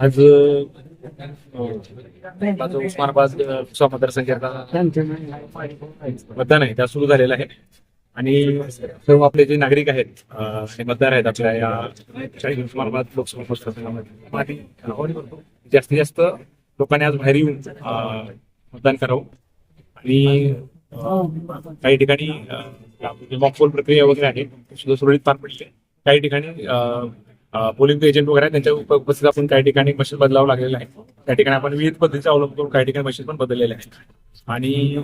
आज माझं उस्मानाबाद लोकसभा मतदारसंघाचा मतदान आहे त्या सुरू झालेलं आहे. आणि सर्व आपले जे नागरिक आहेत अं, मतदार आहेत आपल्या या उस्मानाबाद लोकसभा मतदारसंघामध्ये. जास्तीत जास्त लोकांनी आज बाहेर येऊन मतदान करावं. आणि काही ठिकाणी मॉकपोल प्रक्रिया वगैरे आहे सुद्धा सुरळीत पार पडली आहे. काही ठिकाणी पोलिंग एजंट वगैरे त्यांच्या उपस्थित आपण काही ठिकाणी मशीन बदलावं लागलेलं आहे. त्या ठिकाणी आपण विविध पद्धतीचा अवलंब करून काही ठिकाणी मशीन पण बदललेल्या आहे आणि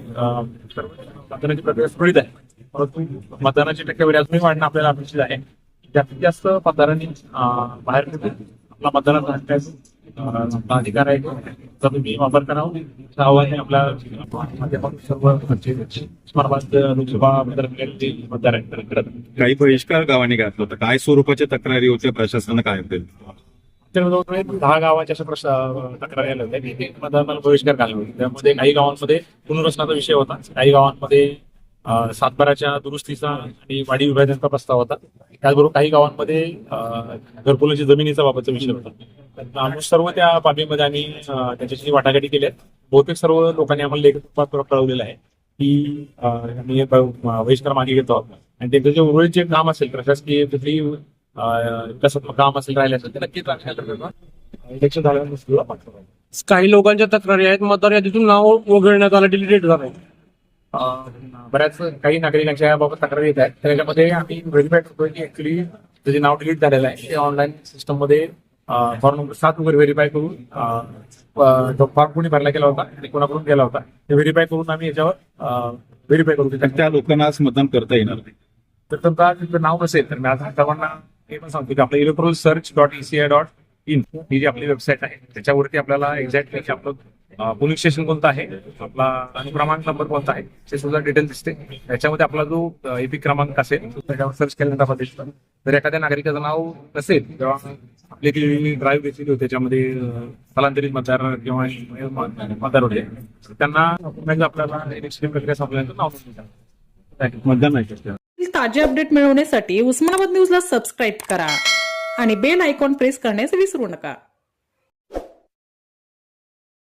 मतदानाची प्रक्रिया सुरळीत आहे. परंतु मतदानाची टक्केवारी अजूनही वाढणं आपल्याला अपेक्षित आहे. जास्तीत जास्त मतदारांनी बाहेर आपला मतदानाचा अधिकार आहे. त्याचा तुम्ही वापर करावा असं आव्हान आपल्या सर्व म्हणजे उस्मानाबाद लोकसभा मतदारसंघातील मतदार आहेत तर करत काही बहिष्कार गावाने घातला होता. काय स्वरूपाच्या तक्रारी होत्या? प्रशासनानं काय केलं जवळजवळ दहा गावाच्या अशा प्रश्न तक्रारी आल्या होत्या. की बहिष्कार घालला होता. त्यामध्ये काही गावांमध्ये पुनर्वसनाचा विषय होता. काही गावांमध्ये सातबाराच्या दुरुस्तीचा आणि वाढी विभाजनाचा प्रस्ताव होता. त्याचबरोबर काही गावांमध्ये अं, घरकुलाची जमिनीचा बाबतचा विषय होता. आम्ही सर्व त्या बाबीमध्ये आम्ही त्याच्याशी वाटाघाटी केल्या. बहुतेक सर्व लोकांनी आम्हाला लेखक कळवलेलं आहे की आम्ही बहिष्कार मागे घेतो आहोत. आणि त्यांचं जे उर्वरित जे काम असेल प्रशासकीय कुठली विकासात्मक काम असेल राहिले असेल ते नक्कीच इलेक्शन झाल्यानंतर काही लोकांच्या तक्रारी आहेत. मतदार यादीतून नाव वगळण्यात आलं डिलिटेट झालंय. बऱ्याच काही नागरिकांच्या याबाबत तक्रारी येत आहेत. त्याच्यामध्ये आम्ही व्हेरीफाय करतोय की ऍक्च्युली जे नाव डिलीट झालेलं आहे. ते ऑनलाईन सिस्टममध्ये फॉर्म नंबर सात वगैरे व्हेरीफाय करून तो फॉर्म कोणी भरला गेला होता आणि कोणाकडून गेला होता ते व्हेरीफाय करून आम्ही याच्यावर व्हेरीफाय करू तर त्या लोकांना आज मतदान करता येणार नाही. तर समजा तिथं नाव नसेल तर मी आता सर्वांना हे पण सांगतो की आपलं electoral search dot ECI dot in ही जी आपली वेबसाईट आहे त्याच्यावरती आपल्याला एक्झॅक्टली आपलं पोलीस स्टेशन कोणतं आहे? आपला अनुक्रमांक नंबर कोणता आहे? ते सुद्धा डिटेल दिसते. त्याच्यामध्ये आपला जो एपी क्रमांक असेल त्याच्यावर सर्च केल्यानंतर दिसतं. जर एखाद्या नागरिकाचं नाव नसेल तेव्हा आपली जी ड्राईव्ह घेतलेली होती त्याच्यामध्ये स्थलांतरित मतदार किंवा मतदार होते. त्यांना आपल्याला इलेक्शन प्रक्रिया संपल्यानंतर नाव. मतदान नाही ताजे अपडेट मिळवण्यासाठी उस्मानाबाद न्यूजला सबस्क्राईब करा आणि बेल आयकॉन प्रेस करण्यास विसरू नका.